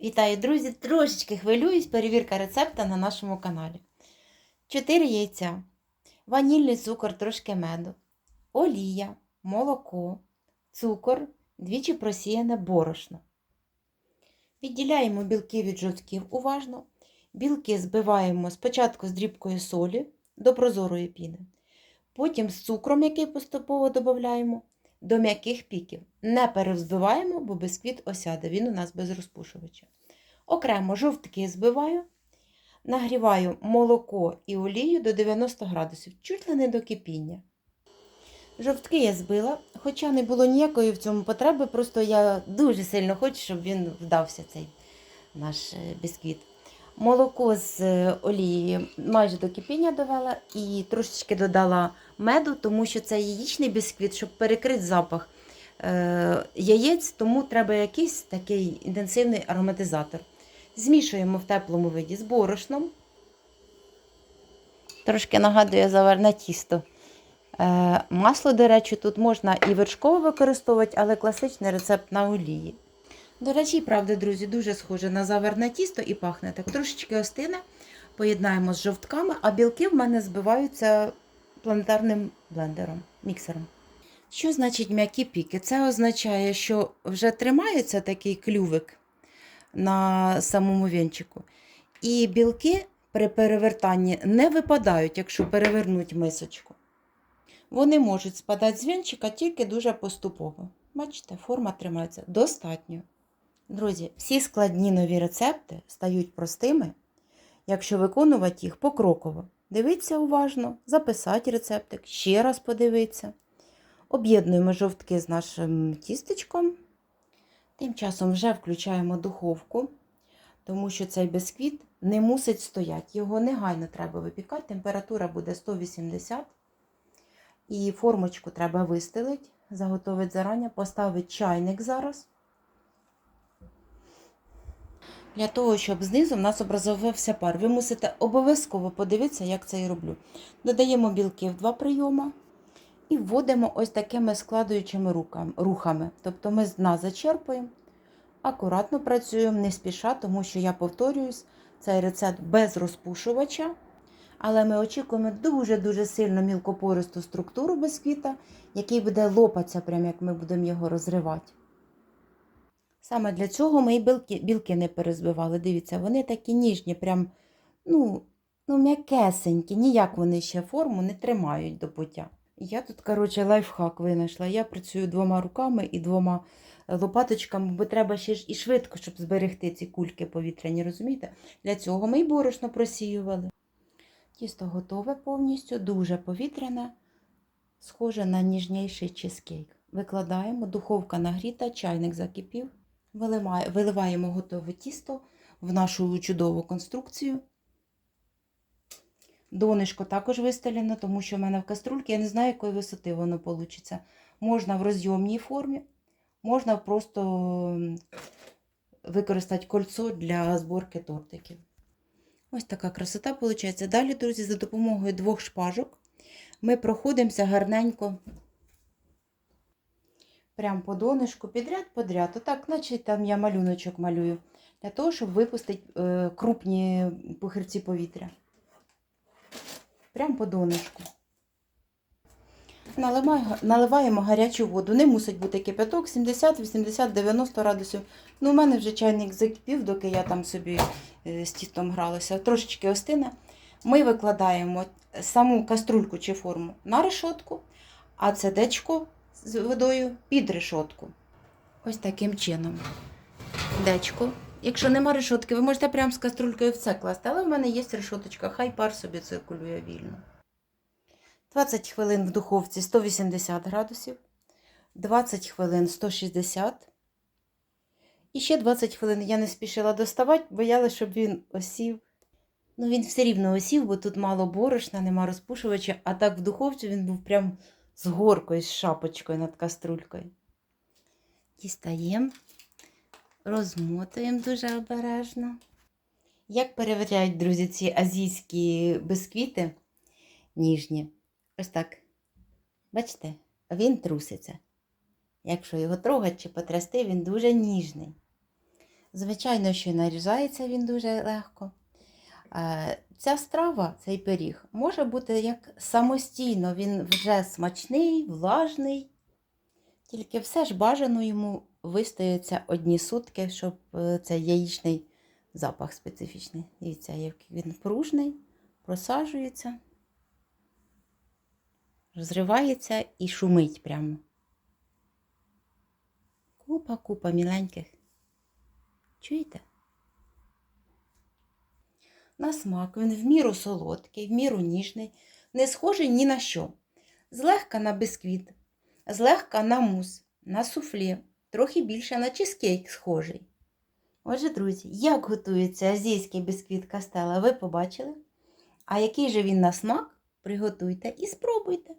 Вітаю, друзі! Трошечки хвилююсь, перевірка рецепта на нашому каналі. 4 яйця, ванільний цукор, трошки меду, олія, молоко, цукор, двічі просіяне борошно. Відділяємо білки від жовтків уважно. Білки збиваємо спочатку з дрібкою солі до прозорої піни, потім з цукром, який поступово додаємо, до м'яких піків. Не перевзбиваємо, бо бисквіт осяде, він у нас без розпушувача. Окремо жовтки збиваю, нагріваю молоко і олію до 90 градусів, чуть ли не до кипіння. Жовтки я збила, хоча не було ніякої в цьому потреби, просто я дуже сильно хочу, щоб він вдався, цей наш е, бісквіт. Молоко з е, олією майже до кипіння довела і трошечки додала меду, тому що це яєчний бісквіт, щоб перекрити запах е, яєць, тому треба якийсь такий інтенсивний ароматизатор. Змішуємо в теплому виді з борошном. Трошки нагадує заварне тісто. Е, масло, до речі, тут можна і вершкове використовувати, але класичний рецепт на олії. До речі, правда, друзі, дуже схоже на заварне тісто і пахне так. Трошечки остине, поєднаємо з жовтками, а білки в мене збиваються планетарним блендером, міксером. Що значить м'які піки? Це означає, що вже тримається такий клювик на самому вінчику. І білки при перевертанні не випадають, якщо перевернуть мисочку. Вони можуть спадати з вінчика тільки дуже поступово. Бачите, форма тримається достатньо. Друзі, всі складні нові рецепти стають простими, якщо виконувати їх покроково. Дивіться уважно, записати рецептик, ще раз подивитися. Об'єднуємо жовтки з нашим тістечком. Тим часом вже включаємо духовку, тому що цей бисквіт не мусить стояти. Його негайно треба випікати. Температура буде 180. І формочку треба вистелити, заготовити зарані, поставити чайник зараз. Для того, щоб знизу в нас образувався пар. Ви мусите обов'язково подивитися, як це я роблю. Додаємо білки в два прийоми і вводимо ось такими складуючими рухами. Тобто ми з дна зачерпуємо, акуратно працюємо, не спіша, тому що я повторююсь, цей рецепт без розпушувача. Але ми очікуємо дуже-дуже сильно мілкопористу структуру бисквіта, який буде лопатися, прямо як ми будемо його розривати. Саме для цього ми і білки, білки не перезбивали. Дивіться, вони такі ніжні, прям, ну, ну, м'якесенькі, ніяк вони ще форму не тримають до пуття. Я тут, коротше, лайфхак винайшла. Я працюю двома руками і двома лопаточками, бо треба ще ж і швидко, щоб зберегти ці кульки повітряні, розумієте? Для цього ми і борошно просіювали. Тісто готове повністю, дуже повітряне, схоже на ніжніший чизкейк. Викладаємо, духовка нагріта, чайник закипів. Виливаємо готове тісто в нашу чудову конструкцію. Донишко також вистелено, тому що в мене в каструльці, я не знаю, якої висоти воно вийде. Можна в розйомній формі, можна просто використати кольцо для зборки тортиків. Ось така красота виходить. Далі, друзі, за допомогою двох шпажок ми проходимося гарненько прямо по донышку, підряд-подряд. Отак, наче там я малюночок малюю, для того, щоб випустити е, крупні пухирці повітря. Прямо по донышку. Наливаємо гарячу воду. Не мусить бути кипяток 70, 80, 90 градусів. Ну, у мене вже чайник закипів, доки я там собі з тістом гралася. Трошечки остине. Ми викладаємо саму каструльку чи форму на решотку, а це дечко з водою під решотку. Ось таким чином. Дечко. Якщо нема решотки, ви можете прямо з каструлькою в це класти, але в мене є решоточка, хай пар собі циркулює вільно. 20 хвилин в духовці 180 градусів, 20 хвилин 160. І ще 20 хвилин я не спішила доставати, боялася, щоб він осів. Ну, він все рівно осів, бо тут мало борошна, нема розпушувача, а так в духовці він був прям з горкою, з шапочкою над каструлькою. Дістаємо, розмотуємо дуже обережно. Як перевіряють, друзі, ці азійські бисквіти ніжні? Ось так. Бачите, він труситься. Якщо його трогати чи потрясти, він дуже ніжний. Звичайно, що нарізається він дуже легко. Е, Ця страва, цей пиріг, може бути як самостійно, він вже смачний, влажний. Тільки все ж бажано йому вистояться одні сутки, щоб е, цей яєчний запах специфічний. Дивіться, як він пружний, просаджується, розривається і шумить прямо. Купа, купа міленьких. Чуєте? На смак він в міру солодкий, в міру ніжний, не схожий ні на що. Злегка на бисквіт, злегка на мус, на суфлі, трохи більше на чизкейк схожий. Отже, друзі, як готується азійський бисквіт кастела, ви побачили? А який же він на смак? Приготуйте і спробуйте.